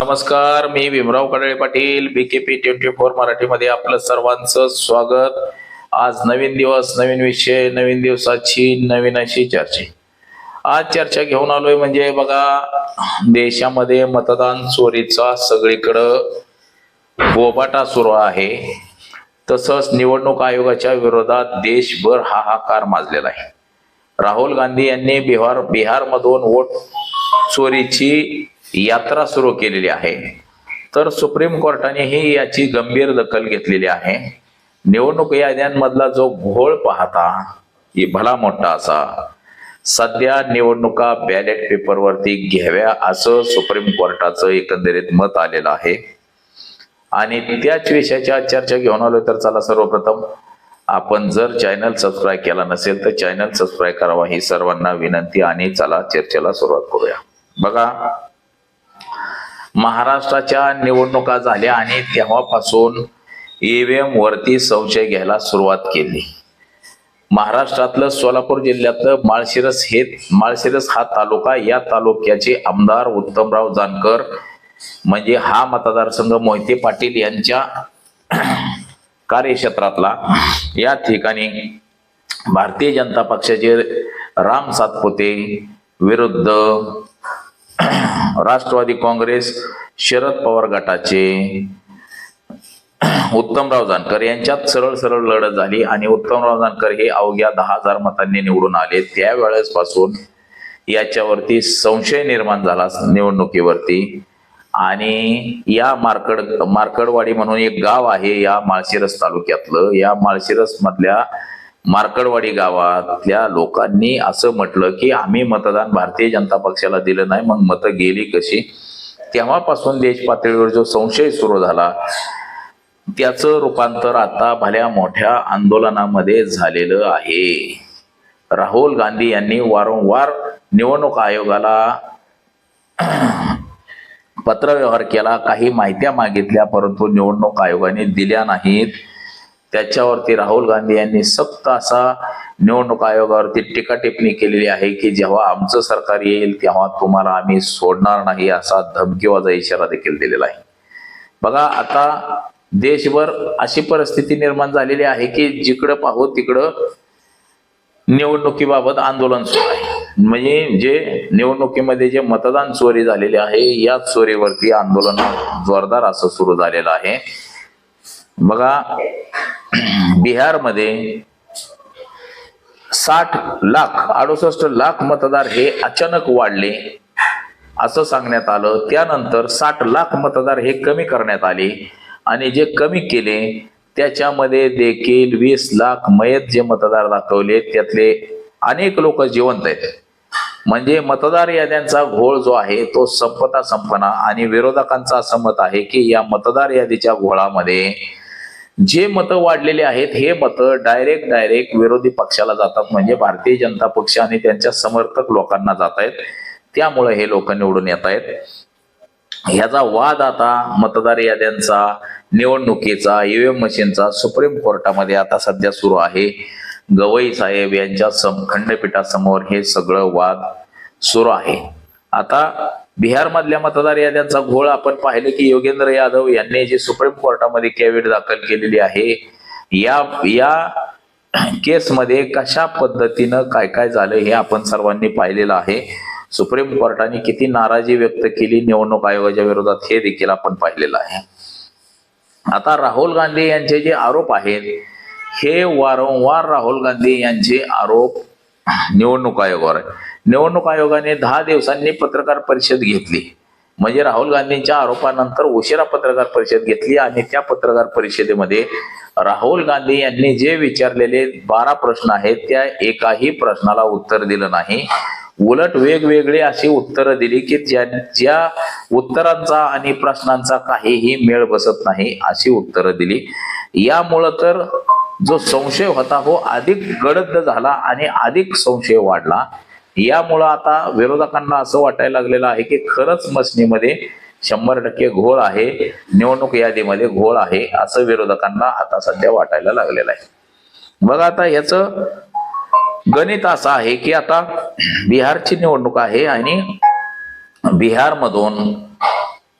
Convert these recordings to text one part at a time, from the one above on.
नमस्कार मी Bhimrao Kadale Patil BKP twenty four मराठीमध्ये आपलं सर्वांचं स्वागत. आज नवीन दिवस नवीन विषय नवीन दिवसाची नवीन अशी चर्चा. आज चर्चा घेऊन आलोय म्हणजे बघा देशामध्ये मतदान चोरीचा सगळीकडं बोबाटा सुरू आहे. तसंच निवडणूक आयोगाच्या विरोधात देशभर हाहाकार माजलेला आहे. राहुल गांधी यांनी बिहार बिहारमधून वोट चोरीची यात्रा सुरू केलेली आहे. तर सुप्रीम कोर्टानेही याची गंभीर दखल घेतलेली आहे. निवडणूक याद्यांमधला जो घोळ पाहता ही भला मोठा असा. सध्या निवडणुका बॅलेट पेपरवरती घ्याव्या असं सुप्रीम कोर्टाचं एकंदरीत मत आलेलं आहे. आणि त्याच विषयाच्या चर्चा घेऊन आलो तर चला सर्वप्रथम आपण जर चॅनल सबस्क्राईब केला नसेल तर चॅनल सबस्क्राईब करावा ही सर्वांना विनंती आणि चला चर्चेला सुरुवात करूया. बघा महाराष्ट्राच्या निवडणुका झाल्या आणि तेव्हापासून ईव्हीएम वरती संशय घ्यायला सुरुवात केली. महाराष्ट्रातलं सोलापूर जिल्ह्यातलं माळशिरस हे माळशिरस हा तालुका या तालुक्याचे आमदार उत्तमराव जानकर म्हणजे हा मतदारसंघ मोहिते पाटील यांच्या कार्यक्षेत्रातला. या ठिकाणी भारतीय जनता पक्षाचे राम सातपुते विरुद्ध राष्ट्रवादी काँग्रेस शरद पवार गटाचे उत्तमराव जानकर यांच्यात सरळ सरळ लढत झाली आणि उत्तमराव जानकर हे अवघ्या दहा हजार मतांनी निवडून आले. त्यावेळेस पासून याच्यावरती संशय निर्माण झाला निवडणुकीवरती. आणि या मार्कड मार्कडवाडी म्हणून एक गाव आहे या माळशिरस तालुक्यातलं. या माळशिरस मधल्या मार्कडवाडी गावातल्या लोकांनी असं म्हटलं की आम्ही मतदान भारतीय जनता पक्षाला दिलं नाही मग मतं गेली कशी? तेव्हापासून देश पातळीवर जो संशय सुरू झाला त्याचं रूपांतर आता भल्या मोठ्या आंदोलनामध्ये झालेलं आहे. राहुल गांधी यांनी वारंवार निवडणूक आयोगाला पत्रव्यवहार केला काही माहित्या मागितल्या परंतु निवडणूक आयोगाने दिल्या नाहीत. त्याच्यावरती राहुल गांधी यांनी सक्त असा निवडणूक आयोगावरती टीका टिप्पणी केलेली आहे की जेव्हा आमचं सरकार येईल तेव्हा तुम्हाला आम्ही सोडणार नाही असा धमकीवाजा इशारा देखील दिलेला आहे. बघा आता देशभर अशी परिस्थिती निर्माण झालेली आहे की जिकडं पाहू तिकडं निवडणुकीबाबत आंदोलन सुरू आहे. म्हणजे जे निवडणुकीमध्ये जे मतदान चोरी झालेले आहे या चोरीवरती आंदोलन जोरदार असं सुरू झालेलं आहे. बघा बिहारमध्ये साठ लाख अडुसष्ट लाख मतदार हे अचानक वाढले असं सांगण्यात आलं. त्यानंतर साठ लाख मतदार हे कमी करण्यात आले आणि जे कमी केले त्याच्यामध्ये देखील वीस लाख मयत जे मतदार दाखवले त्यातले अनेक लोक जिवंत आहेत. म्हणजे मतदार याद्यांचा घोळ जो आहे तो संपता संपना आणि विरोधकांचा असं मत आहे की या मतदार यादीच्या घोळामध्ये जे मतं वाढलेले आहेत हे मतं डायरेक्ट डायरेक्ट विरोधी पक्षाला जातात. म्हणजे भारतीय जनता पक्ष आणि त्यांच्या समर्थक लोकांना जात आहेत. त्यामुळे हे लोक निवडून येत आहेत. ह्याचा वाद आता मतदार याद्यांचा निवडणुकीचा ईव्हीएम मशीनचा सुप्रीम कोर्टामध्ये आता सध्या सुरू आहे. गवई साहेब यांच्या सम खंडपीठासमोर हे सगळं वाद सुरू आहे. आता बिहारमधल्या मतदार याद्यांचा घोळ आपण पाहिलं की योगेंद्र यादव यांनी जी सुप्रीम कोर्टामध्ये कॅव्हिट दाखल केलेली आहे या या केसमध्ये कशा पद्धतीनं काय काय झालं हे आपण सर्वांनी पाहिलेलं आहे. सुप्रीम कोर्टाने किती नाराजी व्यक्त केली निवडणूक आयोगाच्या विरोधात हे देखील आपण पाहिलेलं आहे. आता राहुल गांधी यांचे जे आरोप आहेत हे वारंवार राहुल गांधी यांचे आरोप निवडणूक आयोगावर. निवडणूक आयोगाने दहा दिवसांनी पत्रकार परिषद घेतली. म्हणजे राहुल गांधींच्या आरोपानंतर उशिरा पत्रकार परिषद घेतली आणि त्या पत्रकार परिषदेमध्ये राहुल गांधी यांनी जे विचारलेले बारा प्रश्न आहेत त्या एकाही प्रश्नाला उत्तर दिलं नाही. उलट वेगवेगळी अशी उत्तरं दिली की ज्या ज्या उत्तरांचा आणि प्रश्नांचा काहीही मेळ बसत नाही अशी उत्तरं दिली. यामुळं तर जो संशय होता हो अधिक गडद झाला आणि अधिक संशय वाढला. यामुळं आता विरोधकांना असं वाटायला लागलेलं आहे की खरंच मसणीमध्ये शंभर टक्के घोळ आहे निवडणूक यादीमध्ये घोळ आहे असं विरोधकांना आता सध्या वाटायला लागलेलं आहे. बघा आता याच गणित असं आहे की आता बिहारची निवडणूक आहे आणि बिहारमधून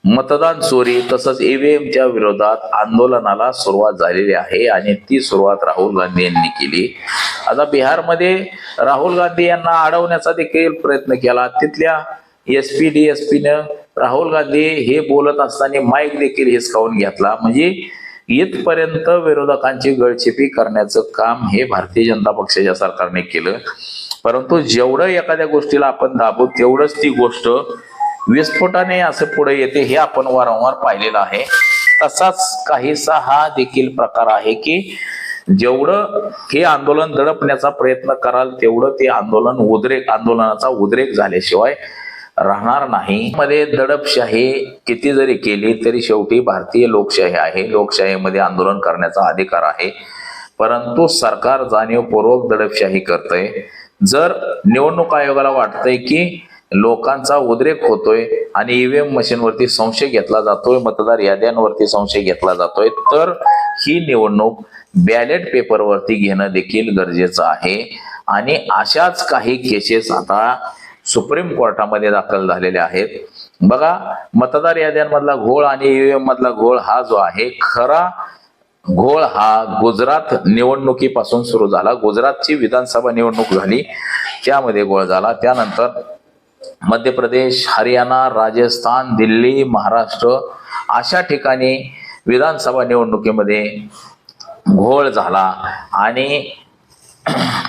मतदान चोरी तसंच ईव्हीएमच्या विरोधात आंदोलनाला सुरुवात झालेली आहे आणि ती सुरुवात राहुल गांधी यांनी केली. आता बिहारमध्ये राहुल गांधी यांना अडवण्याचा देखील प्रयत्न केला. तिथल्या एस पी डी एस पीनं राहुल गांधी हे बोलत असताना माईक देखील हिसकावून घेतला. म्हणजे इथपर्यंत विरोधकांची गळचेपी करण्याचं काम हे भारतीय जनता पक्षाच्या सरकारने केलं. परंतु जेवढं एखाद्या गोष्टीला आपण दाबू तेवढंच ती गोष्ट विस्फोटाने असं पुढे येते हे आपण वारंवार पाहिलेलं आहे. तसाच काहीसा हा देखील प्रकार आहे की जेवढं हे आंदोलन दडपण्याचा प्रयत्न कराल तेवढं ते आंदोलन उद्रेक आंदोलनाचा उद्रेक झाल्याशिवाय राहणार नाही. मध्ये दडपशाही किती जरी केली तरी शेवटी भारतीय लोकशाही आहे. लोकशाहीमध्ये आंदोलन करण्याचा अधिकार आहे. परंतु सरकार जाणीवपूर्वक दडपशाही करतंय. जर निवडणूक आयोगाला वाटतंय की लोकांचा उद्रेक होतोय आणि ईव्हीएम मशीनवरती संशय घेतला जातोय मतदार याद्यांवरती संशय घेतला जातोय. तर ही निवडणूक बॅलेट पेपरवरती घेणं देखील गरजेचं आहे. आणि अशाच काही केसेस आता सुप्रीम कोर्टामध्ये दाखल झालेले आहेत. बघा मतदार याद्यांमधला घोळ आणि ईव्हीएम मधला घोळ हा जो आहे खरा घोळ हा गुजरात निवडणुकीपासून सुरू झाला. गुजरातची विधानसभा निवडणूक झाली त्यामध्ये घोळ झाला. त्यानंतर मध्य प्रदेश हरियाणा राजस्थान दिल्ली महाराष्ट्र अशा ठिकाणी विधानसभा निवडणुकीमध्ये घोळ झाला. आणि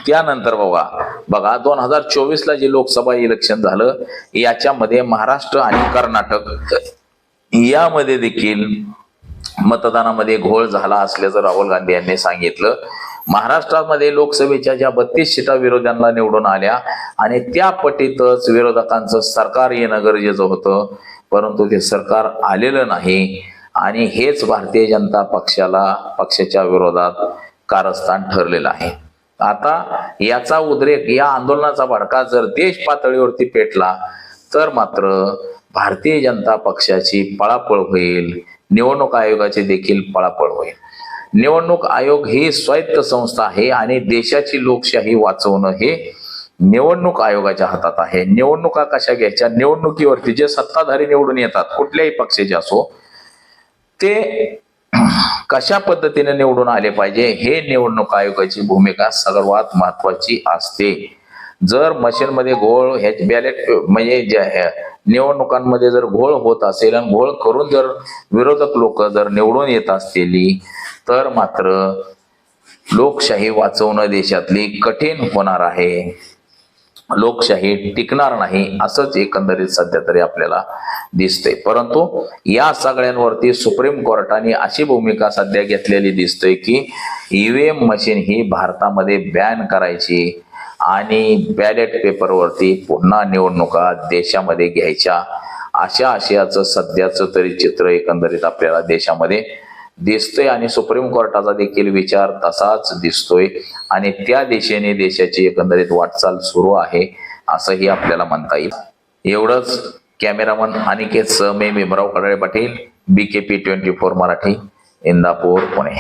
त्यानंतर बघा बघा दोन हजार चोवीसला जे लोकसभा इलेक्शन झालं याच्यामध्ये महाराष्ट्र आणि कर्नाटक यामध्ये देखील मतदानामध्ये घोळ झाला असल्याचं राहुल गांधी यांनी सांगितलं. महाराष्ट्रामध्ये लोकसभेच्या ज्या बत्तीस सीटा विरोध्यांना निवडून आल्या आणि त्या पटीतच विरोधकांचं सरकार येणं गरजेचं होतं परंतु ते सरकार आलेलं नाही आणि हेच भारतीय जनता पक्षाला पक्षाच्या विरोधात कारस्थान ठरलेलं आहे. आता याचा उद्रेक या आंदोलनाचा भडका जर देश पातळीवरती पेटला तर मात्र भारतीय जनता पक्षाची पळापळ होईल निवडणूक आयोगाची देखील पळापळ होईल. निवडणूक आयोग ही स्वायत्त संस्था आहे आणि देशाची लोकशाही वाचवणं हे निवडणूक आयोगाच्या हातात आहे. निवडणुका कशा घ्यायच्या? निवडणुकीवरती जे सत्ताधारी निवडून येतात कुठल्याही पक्षाचे असो ते कशा पद्धतीने निवडून आले पाहिजे हे निवडणूक आयोगाची भूमिका सर्वात महत्वाची असते. जर मशीनमध्ये घोळ ह्या बॅलेट म्हणजे ज्या ह्या निवडणुकांमध्ये जर घोळ होत असेल आणि घोळ करून जर विरोधक लोक जर निवडून येत असलेली तर मात्र लोकशाही वाचवणं देशातली कठीण होणार आहे. लोकशाही टिकणार नाही असंच एकंदरीत सध्या तरी आपल्याला दिसतंय. परंतु या सगळ्यांवरती सुप्रीम कोर्टाने अशी भूमिका सध्या घेतलेली दिसतोय की ईव्हीएम मशीन ही भारतामध्ये बॅन करायची. आणि बॅलेट पेपरवरती पुन्हा निवडणुका देशामध्ये घ्यायच्या. अशा आशयाचं सध्याचं तरी चित्र एकंदरीत आपल्याला देशामध्ये दिसतोय आणि सुप्रीम कोर्टाचा देखील विचार तसाच दिसतोय. आणि त्या दिशेने देशाची एकंदरीत वाटचाल सुरू आहे असंही आपल्याला म्हणता येईल. एवढंच कॅमेरामन अनिकेत सह Bhimrao Kadale Patil B K P twenty four Marathi Indapur Pune.